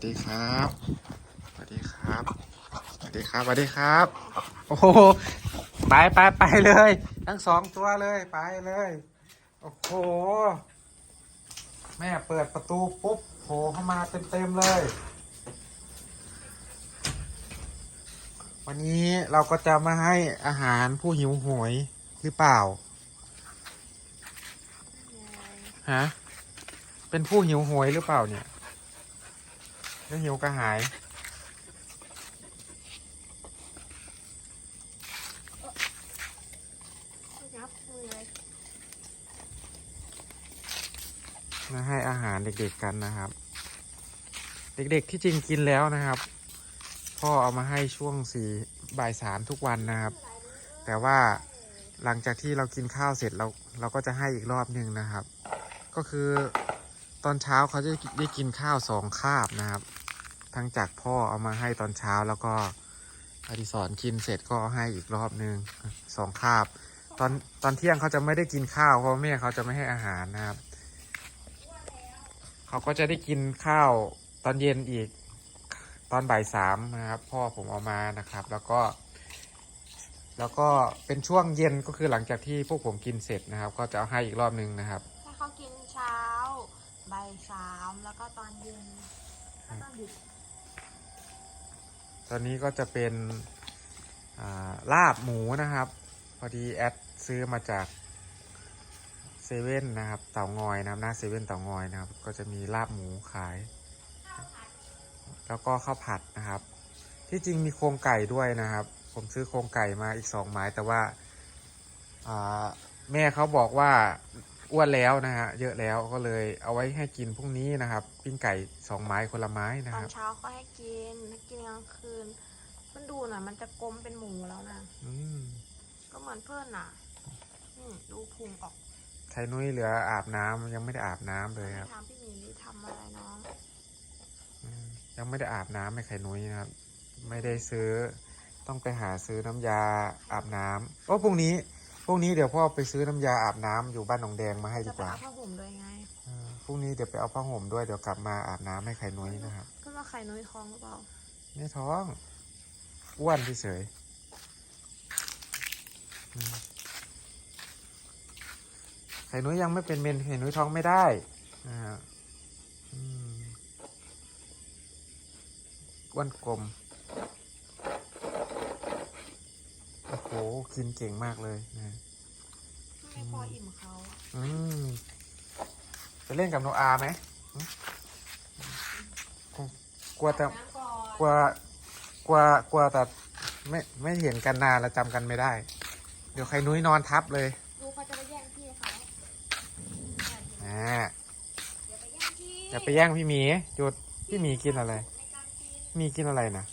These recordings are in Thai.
สดีครับ สวัสดีครับ สวัสดีครับ สวัสดีครับ โอ้โห ไปไปไปเลย ทั้งสองตัวเลยไปเลย โอ้โห แม่เปิดประตูปุ๊บโผล่เข้ามาเต็มๆเลย วันนี้เราก็จะมาให้อาหารผู้หิวโหยหรือเปล่า ฮะ เป็นผู้หิวโหยหรือเปล่าเนี่ย หรือหิวกระหายยับมือเลยมาให้อาหารเด็กๆกันนะครับ เด็กๆที่จริงกินแล้วนะครับ พ่อเอามาให้ช่วงสี่บ่ายสามทุกวันนะครับ แต่ว่าหลังจากที่เรากินข้าวเสร็จเราเราก็จะให้อีกรอบหนึ่งนะครับ ก็คือตอนเช้าเขาจะได้กินข้าวสองคาบนะครับ ทั้งจากพ่อเอามาให้ตอนเช้าแล้วก็อดิศรกินเสร็จก็ให้อีกรอบหนึ่งสองคาบ ตอนตอนเที่ยงเขาจะไม่ได้กินข้าวเพราะแม่เขาจะไม่ให้อาหารนะครับ เขาก็จะได้กินข้าวตอนเย็นอีกตอนบ่ายสามนะครับ พ่อผมเอามานะครับ แล้วก็ แล้วก็เป็นช่วงเย็นก็คือหลังจากที่พวกผมกินเสร็จนะครับ ก็จะเอาให้อีกรอบนึงนะครับให้เขากินเช้าบ่ายสามแล้วก็ตอนเย็นแล้วก็ดึก ตอนนี้ก็จะเป็นลาบหมูนะครับ พอดีแอดซื้อมาจากเซเว่นนะครับเต่างอยนะครับหน้าเซเว่นเต่างอยนะครับ ก็จะมีลาบหมูขาย แล้วก็ข้าวผัดนะครับ ที่จริงมีโครงไก่ด้วยนะครับ ผมซื้อโครงไก่มาอีกสองไม้แต่ว่าแม่เขาบอกว่า อ้วนแล้วนะฮะเยอะแล้วก็เลยเอาไว้ให้กินพรุ่งนี้นะครับ ปิ้งไก่สองไม้คนละไม้นะตอคนรับเช้าก็ให้กินถ้ากินกลางคืน มันดูน่ะ มันจะกลมเป็นหมูแล้วนะ อืมก็เหมือนเพื่อนน่ะนี่ดูพุงออกไทยนุ้ยเหลืออาบน้ำยังไม่ได้อาบน้ำเลยครับ ทำพี่หมีนี่ทำอะไรน้อง อืมยังไม่ได้อาบน้ำให้ไข่นุ้ยนะครับ ไม่ได้ซื้อ ต้องไปหาซื้อน้ำยาอาบน้ำโอ้พรุ่งนี้ พรุ่งนี้เดี๋ยวพ่อไปซื้อน้ำยาอาบน้ำอยู่บ้านหนองแดงมาให้จะดีไปกว่าเอาผ้าห่มด้วยไงเออพรุ่งนี้เดี๋ยวไปเอาผ้าห่มด้วยเดี๋ยวกลับมาอาบน้ำให้ไข่นุ้ยนะครับก็ว่าไข่น้อยท้องหรือเปล่า ไม่ท้องอ้วนเฉยๆอืมไข่นุ้ยยังไม่เป็นเมนไข่นุ้ยท้องไม่ได้นะฮะอืมอ้วนกลม โอ้โหกินเก่งมากเลยนะให้พออิ่มเขาอืมจะเล่นกับโนอาไหมหึกลัวแต่น้ำก่อนกลัวกลัวกลัวแต่ไม่ไม่เห็นกันนานแล้วจำกันไม่ได้ เดี๋ยวใครนุ้ยนอนทับเลยดูเขาจะไปแย่งพี่เขาอ่าอย่าไปแย่งพี่อย่าไปแย่งพี่หมีจุดพี่หมีกินอะไรในการกินมีกินอะไรนะ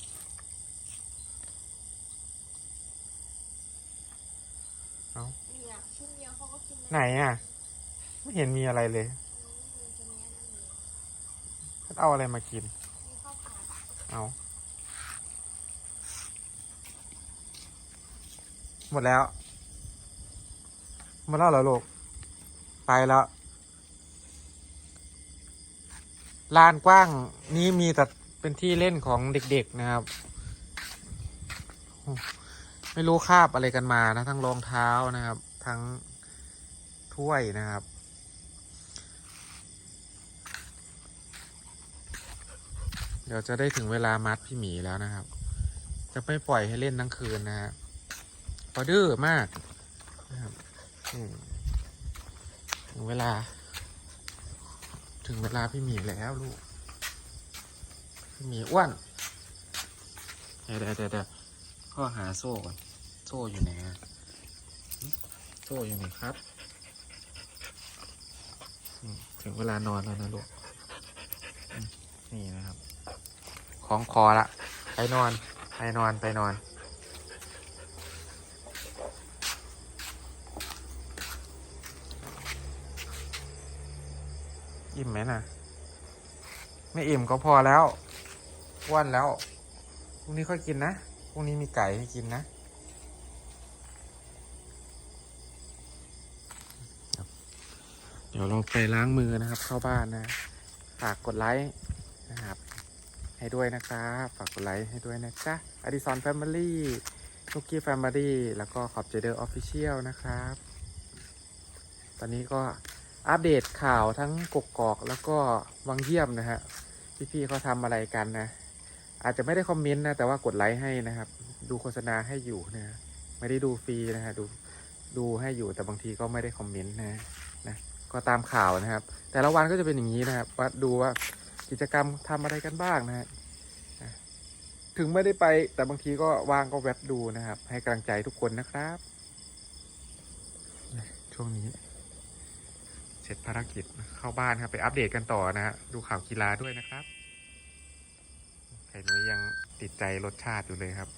เอาเนี่ยชิ้นเดียวเขาก็กินไหนอะ ไม่เห็นมีอะไรเลยมันจะเนี้ยนั่นเลยเอาอะไรมากินมีข้าวผัดเอาหมดแล้วหมดแล้วเหรอลูก ไปแล้ว ลานกว้างนี้มีแต่เป็นที่เล่นของเด็กๆนะครับ ไม่รู้คาบอะไรกันมานะ ทั้งรองเท้านะครับ ทั้งถ้วยนะครับ เดี๋ยวจะได้ถึงเวลามัดพี่หมีแล้วนะครับ จะไม่ปล่อยให้เล่นทั้งคืนนะฮะพอดื้อมากนะครับอืมถึงเวลา ถึงเวลาพี่หมีแล้วลูกพี่หมีอ้วนเดี๋ยวเดี๋ยวเดี๋ยวเดี๋ยวพ่อหาโซ่ก่อน โซ่อยู่ไหนอะหึโซ่อยู่ไหนครับอืมถึงเวลานอนแล้วนะลูกอืมนี่นะครับ ของคอละ ไปนอน ไปนอน ไปนอน อิ่มไหมนะไม่อิ่มก็พอแล้วอ้วนแล้ว พรุ่งนี้ค่อยกินนะ พรุ่งนี้มีไก่ให้กินนะ ดี๋ยวเราไปล้างมือนะครับ เข้าบ้านนะฝากกดไลค์นะครับ ให้ด้วยนะครับฝากกดไลค์ให้ด้วยนะจ๊ะอดิซอนแฟมิลี่นุกกี้แฟมิลี่แล้วก็ขอบเจเดอร์ออฟฟิเชียลนะครับ ตอนนี้ก็อัปเดตข่าวทั้งกกอกแล้วก็วังเยี่ยมนะฮะพี่ๆเขาทำอะไรกันนะ อาจจะไม่ได้คอมเมนต์นะ แต่ว่ากดไลค์ให้นะครับ ดูโฆษณาให้อยู่นะ ไม่ได้ดูฟรีนะฮะดูดูให้อยู่แต่บางทีก็ไม่ได้คอมเมนต์นะ ก็ตามข่าวนะครับ แต่ละวันก็จะเป็นอย่างนี้นะครับว่าดูว่ากิจกรรมทำอะไรกันบ้างนะฮะถึงไม่ได้ไปแต่บางทีก็ว่างก็แวบดูนะครับ ให้กำลังใจทุกคนนะครับ ช่วงนี้ เสร็จภารกิจเข้าบ้านครับ ไปอัปเดตกันต่อนะฮะดูข่าวกีฬาด้วยนะครับไข่นุ้ยยังติดใจรสชาติอยู่เลยครับ